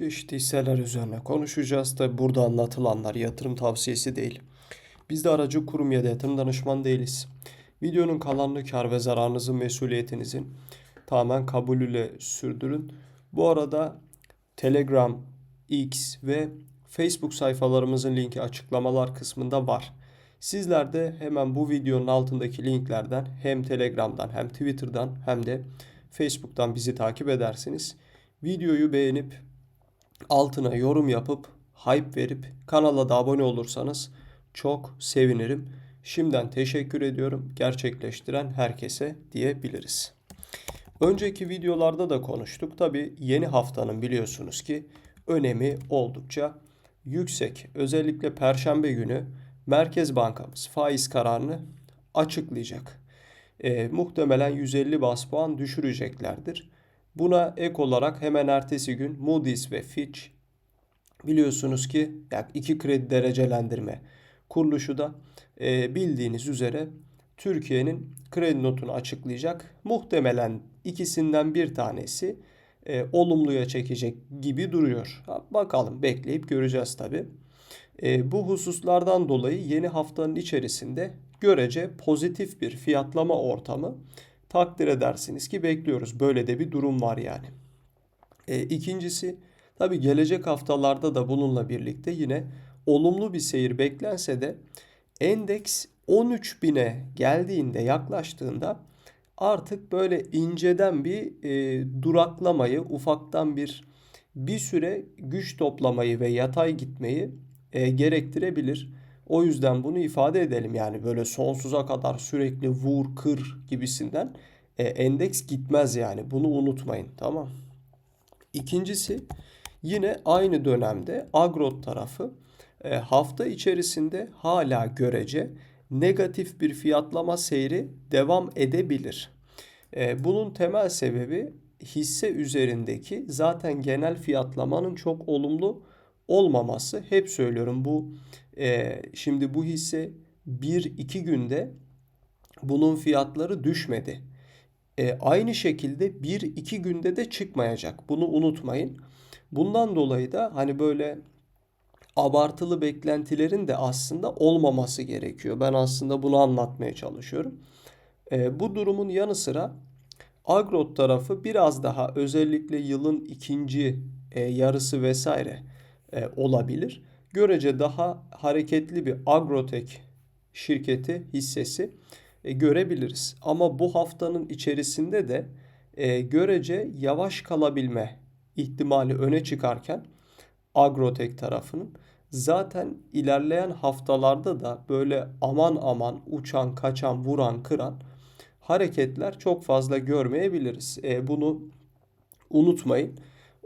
Çeşitli hisseler üzerine konuşacağız. Tabi burada anlatılanlar yatırım tavsiyesi değil. Biz de aracı kurum ya da yatırım danışman değiliz. Videonun kalanını kar ve zararınızın mesuliyetinizin tamamen kabulüyle sürdürün. Bu arada Telegram, X ve Facebook sayfalarımızın linki açıklamalar kısmında var. Sizler de hemen bu videonun altındaki linklerden hem Telegram'dan hem Twitter'dan hem de Facebook'tan bizi takip edersiniz. Videoyu beğenip altına yorum yapıp hype verip kanala da abone olursanız çok sevinirim. Şimdiden teşekkür ediyorum gerçekleştiren herkese diyebiliriz. Önceki videolarda da konuştuk. Tabi yeni haftanın biliyorsunuz ki önemi oldukça yüksek. Özellikle perşembe günü Merkez Bankamız faiz kararını açıklayacak. E, muhtemelen 150 bas puan düşüreceklerdir. Buna ek olarak hemen ertesi gün Moody's ve Fitch biliyorsunuz ki yani iki kredi derecelendirme kuruluşu da e, bildiğiniz üzere Türkiye'nin kredi notunu açıklayacak. Muhtemelen ikisinden bir tanesi e, olumluya çekecek gibi duruyor. Bakalım bekleyip göreceğiz tabi. E, bu hususlardan dolayı yeni haftanın içerisinde görece pozitif bir fiyatlama ortamı takdir edersiniz ki bekliyoruz. Böyle de bir durum var yani. E, ikincisi tabi gelecek haftalarda da bununla birlikte yine olumlu bir seyir beklense de endeks 13 bine geldiğinde yaklaştığında artık böyle inceden bir e, duraklamayı ufaktan bir bir süre güç toplamayı ve yatay gitmeyi e, gerektirebilir. O yüzden bunu ifade edelim yani böyle sonsuza kadar sürekli vur kır gibisinden e, endeks gitmez yani bunu unutmayın tamam. İkincisi yine aynı dönemde Agrot tarafı e, hafta içerisinde hala görece negatif bir fiyatlama seyri devam edebilir. E, bunun temel sebebi hisse üzerindeki zaten genel fiyatlamanın çok olumlu olmaması. Hep söylüyorum bu e, şimdi bu hisse 1-2 günde bunun fiyatları düşmedi. E, aynı şekilde 1-2 günde de çıkmayacak. Bunu unutmayın. Bundan dolayı da hani böyle abartılı beklentilerin de aslında olmaması gerekiyor. Ben aslında bunu anlatmaya çalışıyorum. E, bu durumun yanı sıra Agrot tarafı biraz daha özellikle yılın ikinci e, yarısı vesaire e, olabilir. Görece daha hareketli bir Agrotek şirketi hissesi e, görebiliriz. Ama bu haftanın içerisinde de e, görece yavaş kalabilme ihtimali öne çıkarken Agrotek tarafının zaten ilerleyen haftalarda da böyle aman aman uçan, kaçan, vuran, kıran hareketler çok fazla görmeyebiliriz. E, bunu unutmayın.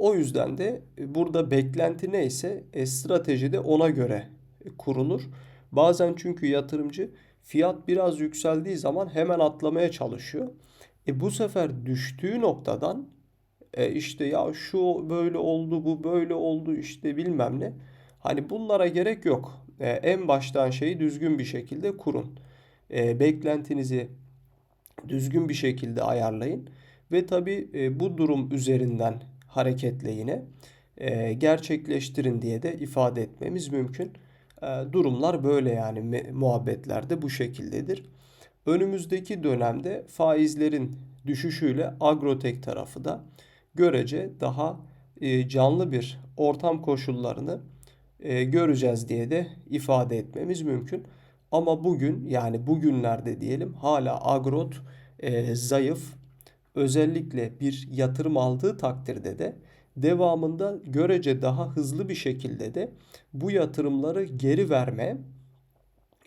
O yüzden de e, burada beklenti neyse e, strateji de ona göre e, kurulur. Bazen çünkü yatırımcı fiyat biraz yükseldiği zaman hemen atlamaya çalışıyor. E bu sefer düştüğü noktadan e işte ya şu böyle oldu bu böyle oldu işte bilmem ne. Hani bunlara gerek yok. E, en baştan şeyi düzgün bir şekilde kurun. E, beklentinizi düzgün bir şekilde ayarlayın. Ve tabi e, bu durum üzerinden hareketle yine e, gerçekleştirin diye de ifade etmemiz mümkün. E, durumlar böyle yani muhabbetlerde bu şekildedir. Önümüzdeki dönemde faizlerin düşüşüyle agrotek tarafı da görece daha e, canlı bir ortam koşullarını e, göreceğiz diye de ifade etmemiz mümkün. Ama bugün yani bugünlerde diyelim hala agrot e, zayıf. Özellikle bir yatırım aldığı takdirde de devamında görece daha hızlı bir şekilde de bu yatırımları geri verme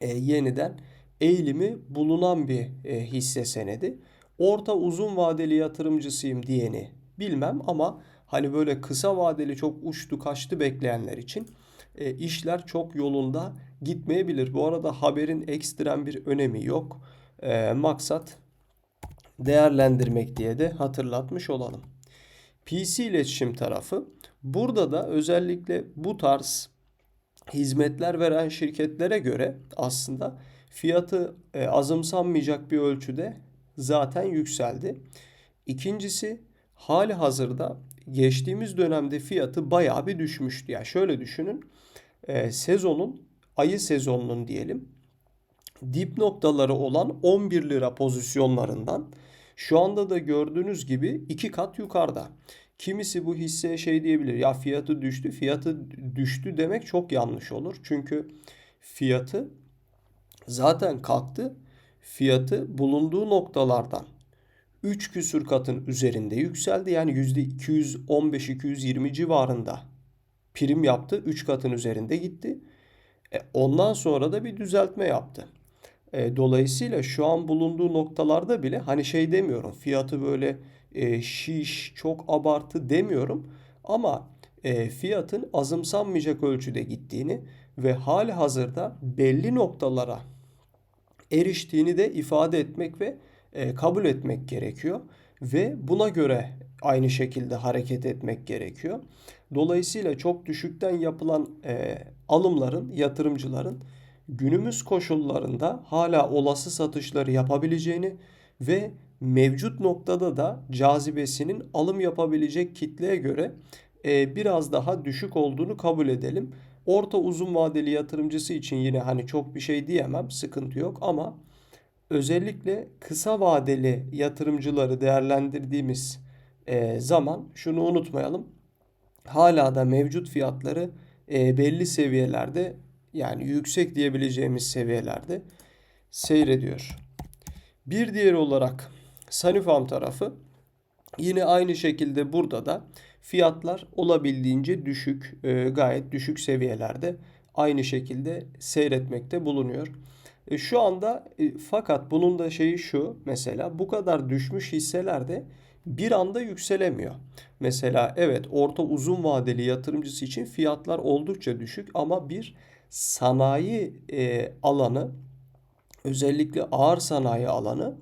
e, yeniden eğilimi bulunan bir e, hisse senedi. Orta uzun vadeli yatırımcısıyım diyeni bilmem ama hani böyle kısa vadeli çok uçtu kaçtı bekleyenler için e, işler çok yolunda gitmeyebilir. Bu arada haberin ekstrem bir önemi yok. E, maksat değerlendirmek diye de hatırlatmış olalım. PC iletişim tarafı burada da özellikle bu tarz hizmetler veren şirketlere göre aslında fiyatı e, azımsanmayacak bir ölçüde zaten yükseldi. İkincisi hali hazırda geçtiğimiz dönemde fiyatı bayağı bir düşmüştü. Yani şöyle düşünün. e, sezonun, ayı sezonunun diyelim dip noktaları olan 11 lira pozisyonlarından şu anda da gördüğünüz gibi iki kat yukarıda. Kimisi bu hisseye şey diyebilir ya fiyatı düştü fiyatı düştü demek çok yanlış olur. Çünkü fiyatı zaten kalktı fiyatı bulunduğu noktalardan 3 küsür katın üzerinde yükseldi. Yani %215-220 civarında prim yaptı. 3 katın üzerinde gitti. E, ondan sonra da bir düzeltme yaptı. E, dolayısıyla şu an bulunduğu noktalarda bile hani şey demiyorum fiyatı böyle e, şiş çok abartı demiyorum ama e, fiyatın azımsanmayacak ölçüde gittiğini ve hali hazırda belli noktalara eriştiğini de ifade etmek ve e, kabul etmek gerekiyor ve buna göre aynı şekilde hareket etmek gerekiyor. Dolayısıyla çok düşükten yapılan e, alımların, yatırımcıların günümüz koşullarında hala olası satışları yapabileceğini ve mevcut noktada da cazibesinin alım yapabilecek kitleye göre e, biraz daha düşük olduğunu kabul edelim. Orta uzun vadeli yatırımcısı için yine hani çok bir şey diyemem, sıkıntı yok ama özellikle kısa vadeli yatırımcıları değerlendirdiğimiz e, zaman şunu unutmayalım. Hala da mevcut fiyatları e, belli seviyelerde yani yüksek diyebileceğimiz seviyelerde seyrediyor. Bir diğer olarak Sunnyfarm tarafı yine aynı şekilde burada da fiyatlar olabildiğince düşük, e, gayet düşük seviyelerde aynı şekilde seyretmekte bulunuyor. E, şu anda e, fakat bunun da şeyi şu mesela bu kadar düşmüş hisselerde bir anda yükselemiyor. Mesela evet orta uzun vadeli yatırımcısı için fiyatlar oldukça düşük ama bir sanayi e, alanı özellikle ağır sanayi alanı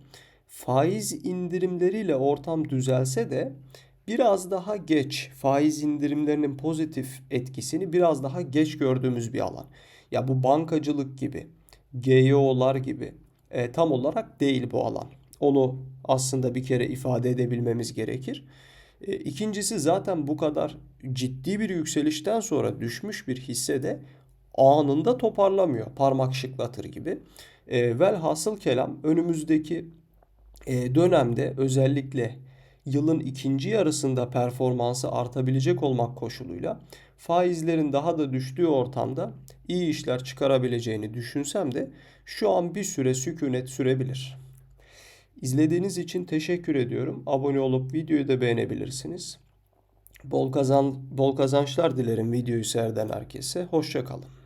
faiz indirimleriyle ortam düzelse de biraz daha geç faiz indirimlerinin pozitif etkisini biraz daha geç gördüğümüz bir alan. Ya bu bankacılık gibi, GYO'lar gibi e, tam olarak değil bu alan. Onu aslında bir kere ifade edebilmemiz gerekir. E, ikincisi zaten bu kadar ciddi bir yükselişten sonra düşmüş bir hisse de anında toparlamıyor. Parmak şıklatır gibi. E, velhasıl kelam önümüzdeki e, dönemde özellikle yılın ikinci yarısında performansı artabilecek olmak koşuluyla faizlerin daha da düştüğü ortamda iyi işler çıkarabileceğini düşünsem de şu an bir süre sükunet sürebilir. İzlediğiniz için teşekkür ediyorum. Abone olup videoyu da beğenebilirsiniz. Bol kazan bol kazançlar dilerim videoyu seyreden herkese. Hoşça kalın.